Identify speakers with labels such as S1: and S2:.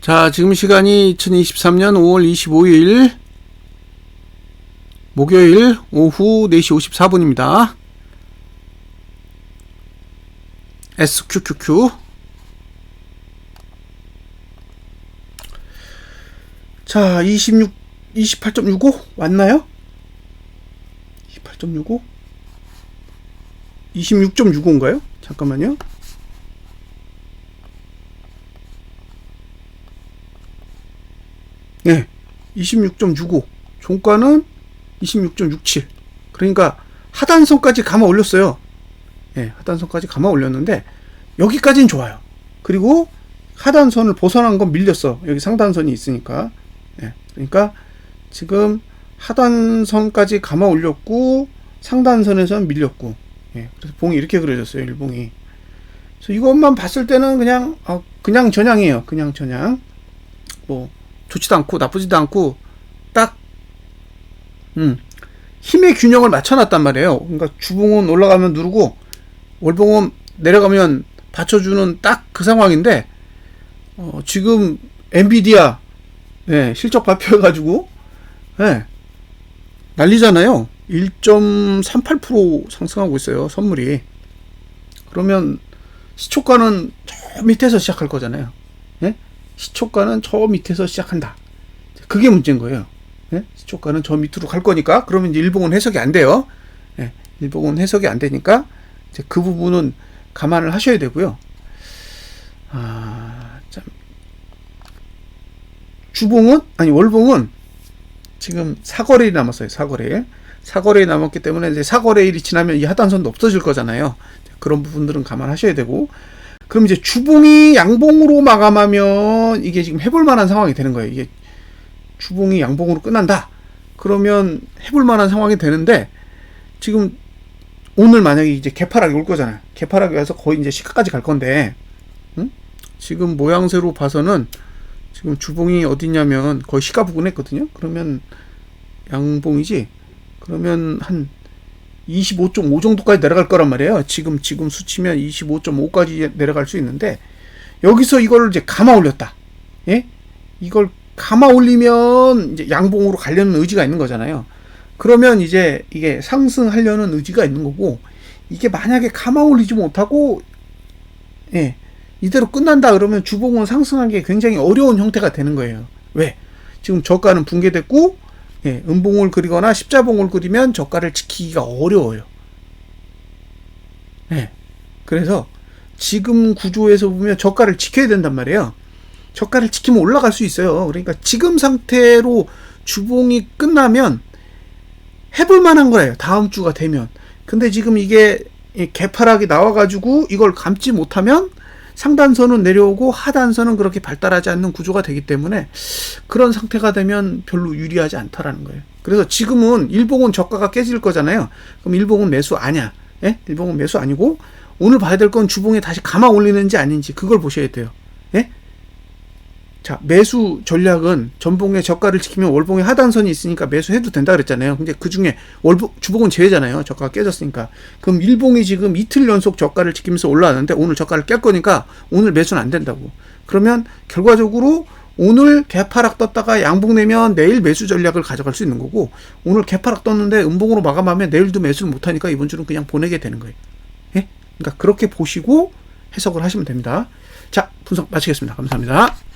S1: 자, 지금 시간이 2023년 5월 25일 목요일 오후 4시 54분입니다. SQQQ 자, 26 28.65 왔나요? 28.65 26.65인가요? 잠깐만요. 네, 26.65. 종가는 26.67. 그러니까 하단선까지 감아 올렸어요. 예, 하단선까지 감아 올렸는데 여기까지는 좋아요. 그리고 하단선을 벗어난 건 밀렸어. 여기 상단선이 있으니까. 예, 그러니까 지금 하단선까지 감아 올렸고 상단선에서는 밀렸고. 예, 그래서 봉이 이렇게 그려졌어요. 일봉이. 그래서 이것만 봤을 때는 그냥 아, 그냥 전향이에요. 그냥 전향. 뭐 좋지도 않고 나쁘지도 않고 딱 음, 힘의 균형을 맞춰놨단 말이에요. 그러니까 주봉은 올라가면 누르고 월봉은 내려가면 받쳐주는 딱 그 상황인데 어, 지금 엔비디아 네, 실적 발표해가지고 네, 난리잖아요. 1.38% 상승하고 있어요. 선물이. 그러면 시초가는 저 밑에서 시작할 거잖아요. 예? 시초가는 저 밑에서 시작한다. 그게 문제인 거예요. 예? 시초가는 저 밑으로 갈 거니까 그러면 이제 일봉은 해석이 안 돼요. 예, 일봉은 해석이 안 되니까 이제 그 부분은 감안을 하셔야 되고요. 아, 참. 주봉은 아니 월봉은 지금 사거래일이 남았어요. 사거래일. 사거래일이 남았기 때문에 이제 사거래일이 지나면 이 하단선도 없어질 거잖아요. 그런 부분들은 감안하셔야 되고 그럼 이제 주봉이 양봉으로 마감하면 이게 지금 해볼 만한 상황이 되는 거예요. 이게 주봉이 양봉으로 끝난다. 그러면 해볼 만한 상황이 되는데 지금 오늘 만약에 이제 개파락이 올 거잖아요. 개파락이 와서 거의 이제 시가까지 갈 건데 응? 지금 모양새로 봐서는 지금 주봉이 어디냐면 거의 시가 부근했거든요. 그러면 양봉이지. 그러면 한 25.5 정도까지 내려갈 거란 말이에요. 지금 지금 수치면 25.5까지 내려갈 수 있는데 여기서 이걸 이제 감아 올렸다. 예? 이걸 감아 올리면 이제 양봉으로 가려는 의지가 있는 거잖아요. 그러면 이제 이게 상승하려는 의지가 있는 거고 이게 만약에 감아 올리지 못하고 예. 이대로 끝난다 그러면 주봉은 상승하기 굉장히 어려운 형태가 되는 거예요. 왜? 지금 저가는 붕괴됐고 예, 음봉을 그리거나 십자봉을 그리면 저가를 지키기가 어려워요. 예. 그래서 지금 구조에서 보면 저가를 지켜야 된단 말이에요. 저가를 지키면 올라갈 수 있어요. 그러니까 지금 상태로 주봉이 끝나면 해볼 만한 거예요. 다음 주가 되면. 근데 지금 이게 개파락이 나와가지고 이걸 감지 못하면 상단선은 내려오고 하단선은 그렇게 발달하지 않는 구조가 되기 때문에 그런 상태가 되면 별로 유리하지 않다라는 거예요. 그래서 지금은 일봉은 저가가 깨질 거잖아요. 그럼 일봉은 매수 아니야. 예? 일봉은 매수 아니고 오늘 봐야 될 건 주봉에 다시 감아 올리는지 아닌지 그걸 보셔야 돼요. 예? 자, 매수 전략은 전봉의 저가를 지키면 월봉의 하단선이 있으니까 매수해도 된다 그랬잖아요. 근데 그 중에 월봉, 주봉은 제외잖아요. 저가가 깨졌으니까. 그럼 일봉이 지금 이틀 연속 저가를 지키면서 올라왔는데 오늘 저가를 깰 거니까 오늘 매수는 안 된다고. 그러면 결과적으로 오늘 개파락 떴다가 양봉 내면 내일 매수 전략을 가져갈 수 있는 거고 오늘 개파락 떴는데 음봉으로 마감하면 내일도 매수를 못 하니까 이번 주는 그냥 보내게 되는 거예요. 예? 그러니까 그렇게 보시고 해석을 하시면 됩니다. 자, 분석 마치겠습니다. 감사합니다.